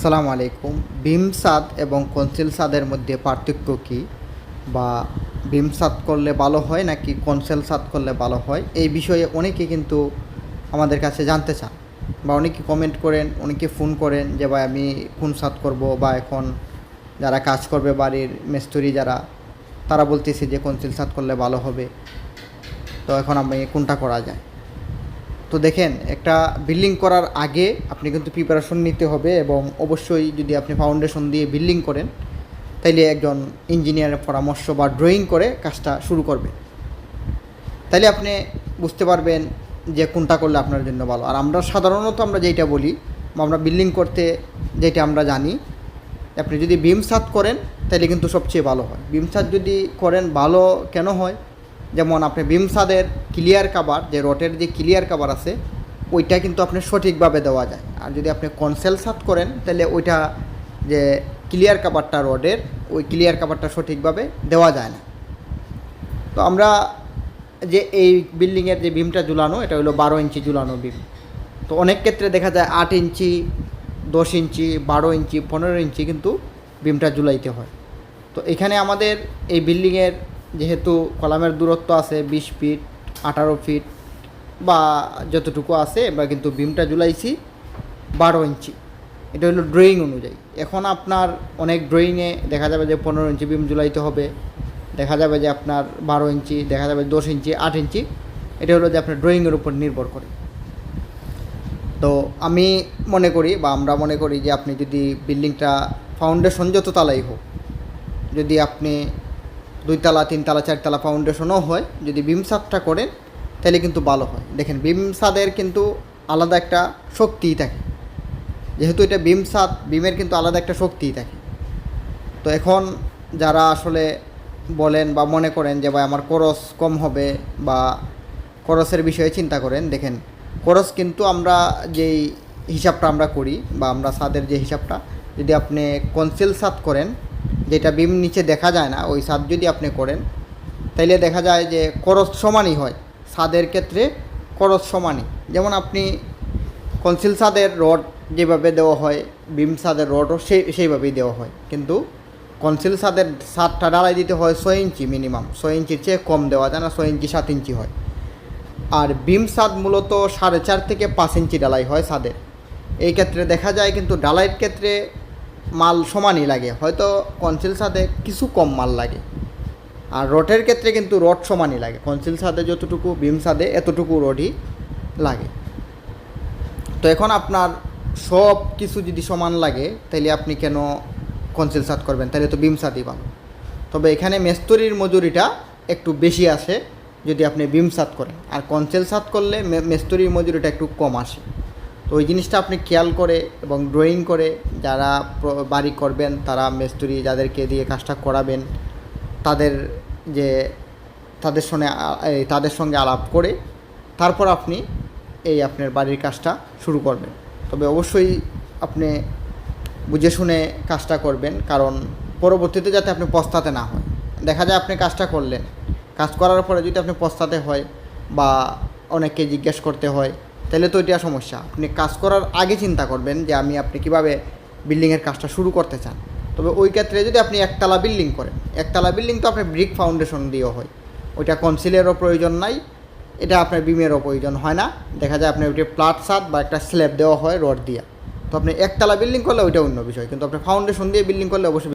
আসসালামু আলাইকুম। ভীম সাদ এবং কনসিল সাদের মধ্যে পার্থক্য কী? বা ভীম সাদ করলে ভালো হয় নাকি কনসেল সাদ করলে ভালো হয়? এই বিষয়ে অনেকে কিন্তু আমাদের কাছে জানতে চান বা অনেকে কমেন্ট করেন, অনেকে ফোন করেন যে, ভাই, আমি কোন সাদ করব? বা এখন যারা কাজ করবে বাড়ির মিস্ত্রি যারা, তারা বলতেছে যে, কনসিল সাদ করলে ভালো হবে। তো এখন আমি কোনটা করা যায়? তো দেখেন, একটা বিল্ডিং করার আগে আপনি কিন্তু প্রিপারেশন নিতে হবে এবং অবশ্যই যদি আপনি ফাউন্ডেশন দিয়ে বিল্ডিং করেন, তাইলে একজন ইঞ্জিনিয়ারের পরামর্শ বা ড্রয়িং করে কাজটা শুরু করবে তাইলে আপনি বুঝতে পারবেন যে কোনটা করলে আপনার জন্য ভালো। আর আমরা সাধারণত আমরা যেটা বলি, আমরা বিল্ডিং করতে যেটা আমরা জানি, আপনি যদি বিম সাত করেন তাহলে কিন্তু সবচেয়ে ভালো হয়। বিম সাত যদি করেন, ভালো কেন হয়? যেমন আপনি বিম ছাদের ক্লিয়ার কাভার যে রটের যে ক্লিয়ার কাভার আছে, ওইটা কিন্তু আপনি সঠিকভাবে দেওয়া যায়। আর যদি আপনি কনসেল সাত করেন, তাহলে ওইটা যে ক্লিয়ার কাভারটা রডের, ওই ক্লিয়ার কাভারটা সঠিকভাবে দেওয়া যায় না। তো আমরা যে এই বিল্ডিংয়ের যে বিমটা ঝুলানো, এটা হলো বারো ইঞ্চি ঝুলানো বিম তো অনেক ক্ষেত্রে দেখা যায় আট ইঞ্চি, দশ ইঞ্চি, বারো ইঞ্চি, পনেরো ইঞ্চি কিন্তু বিমটা ঝুলাইতে হয়। তো এখানে আমাদের এই বিল্ডিংয়ের যেহেতু কলামের দূরত্ব আছে বিশ ফিট, আঠারো ফিট বা যতটুকু আছে এবার কিন্তু বিমটা ঝুলাইছি বারো ইঞ্চি। এটা হলো ড্রয়িং অনুযায়ী। এখন আপনার অনেক ড্রয়িংয়ে দেখা যাবে যে পনেরো ইঞ্চি বিম ঝুলাইতে হবে, দেখা যাবে যে আপনার বারো ইঞ্চি, দেখা যাবে দশ ইঞ্চি, আট ইঞ্চি। এটা হলো যে আপনার ড্রয়িংয়ের উপর নির্ভর করে। তো আমি মনে করি বা আমরা মনে করি যে আপনি যদি বিল্ডিংটা, ফাউন্ডেশন যত তালাই হোক, যদি আপনি দুইতলা, তিনতলা, চারতলা ফাউন্ডেশনও হয়। যদি বিম ছাদটা করেন, তাহলে কিন্তু ভালো হয়। দেখেন বিম ছাদের কিন্তু আলাদা একটা শক্তিই থাকে। যেহেতু এটা বিম ছাদ বিমের কিন্তু আলাদা একটা শক্তিই থাকে। তো এখন যারা আসলে বলেন বা মনে করেন যে, ভাই, আমার খরচ কম হবে বা খরচের বিষয়ে চিন্তা করেন, দেখেন, খরচ কিন্তু আমরা যেই হিসাবটা আমরা করি বা আমরা ছাদের যে হিসাবটা, যদি আপনি কনসিল ছাদ করেন যেটা বিম নিচে দেখা যায় না, ওই ছাদ যদি আপনি করেন, তাইলে দেখা যায় যে খরচ সমানই হয়। ছাদের ক্ষেত্রে খরচ সমানই। যেমন আপনি কনসিল ছাদের রড যেভাবে দেওয়া হয়, বিম ছাদের রডও সেই সেইভাবেই দেওয়া হয়। কিন্তু কনসিল ছাদের ছাদটা ডালাই দিতে হয় ছয় ইঞ্চি মিনিমাম। ছয় ইঞ্চির চেয়ে কম দেওয়া যায় না, ছয় ইঞ্চি সাত ইঞ্চি হয়। আর বিম ছাদ মূলত সাড়ে চার থেকে পাঁচ ইঞ্চি ডালাই হয় ছাদের এই ক্ষেত্রে দেখা যায় কিন্তু ডালাইয়ের ক্ষেত্রে মাল সমানই লাগে। হয়তো কনসিল ছাদে কিছু কম মাল লাগে। আর রটের ক্ষেত্রে কিন্তু রড সমানই লাগে। কনসিল ছাদে যতটুকু বিম ছাদে এতটুকু রডই লাগে। তো এখন আপনার সব কিছু যদি সমান লাগে তাহলে আপনি কেন কনসিল ছাদ করবেন? তাহলে তো বিম ছাদই ভালো তবে এখানে মেস্তরির মজুরিটা একটু বেশি আসে যদি আপনি বিম ছাদ করেন। আর কনসেল ছাদ করলে মেস্তরির মজুরিটা একটু কম আসে। তো ওই জিনিসটা আপনি খেয়াল করে এবং ড্রয়িং করে যারা বাড়ি করবেন, তারা মেস্তরি যাদেরকে দিয়ে কাজটা করাবেন, তাদের যে, তাদের সঙ্গে তাদের সঙ্গে আলাপ করে তারপর আপনি এই আপনার বাড়ির কাজটা শুরু করবেন। তবে অবশ্যই আপনি বুঝে শুনে কাজটা করবেন, কারণ পরবর্তীতে যাতে আপনি পস্তাতে না হয়। দেখা যায় আপনি কাজটা করলেন, কাজ করার পরে যদি আপনি পস্তাতে হয় বা অনেককে জিজ্ঞেস করতে হয় তাহলে তো এটা সমস্যা। আপনি কাজ করার আগে চিন্তা করবেন যে আমি আপনি কীভাবে বিল্ডিংয়ের কাজটা শুরু করতে চান। তবে ওই ক্ষেত্রে যদি আপনি একতলা বিল্ডিং করেন, একতলা বিল্ডিং তো আপনি ব্রিক ফাউন্ডেশন দিয়েও হয়। ওইটা কনসিলেরও প্রয়োজন নাই, এটা আপনার বিমেরও প্রয়োজন হয় না। দেখা যায় আপনার ওইটা প্লাট ছাদ বা একটা স্ল্যাব দেওয়া হয় রড দিয়ে। তো আপনি একতলা বিল্ডিং করলে ওইটা অন্য বিষয়, কিন্তু আপনি ফাউন্ডেশন দিয়ে বিল্ডিং করলে অবশ্যই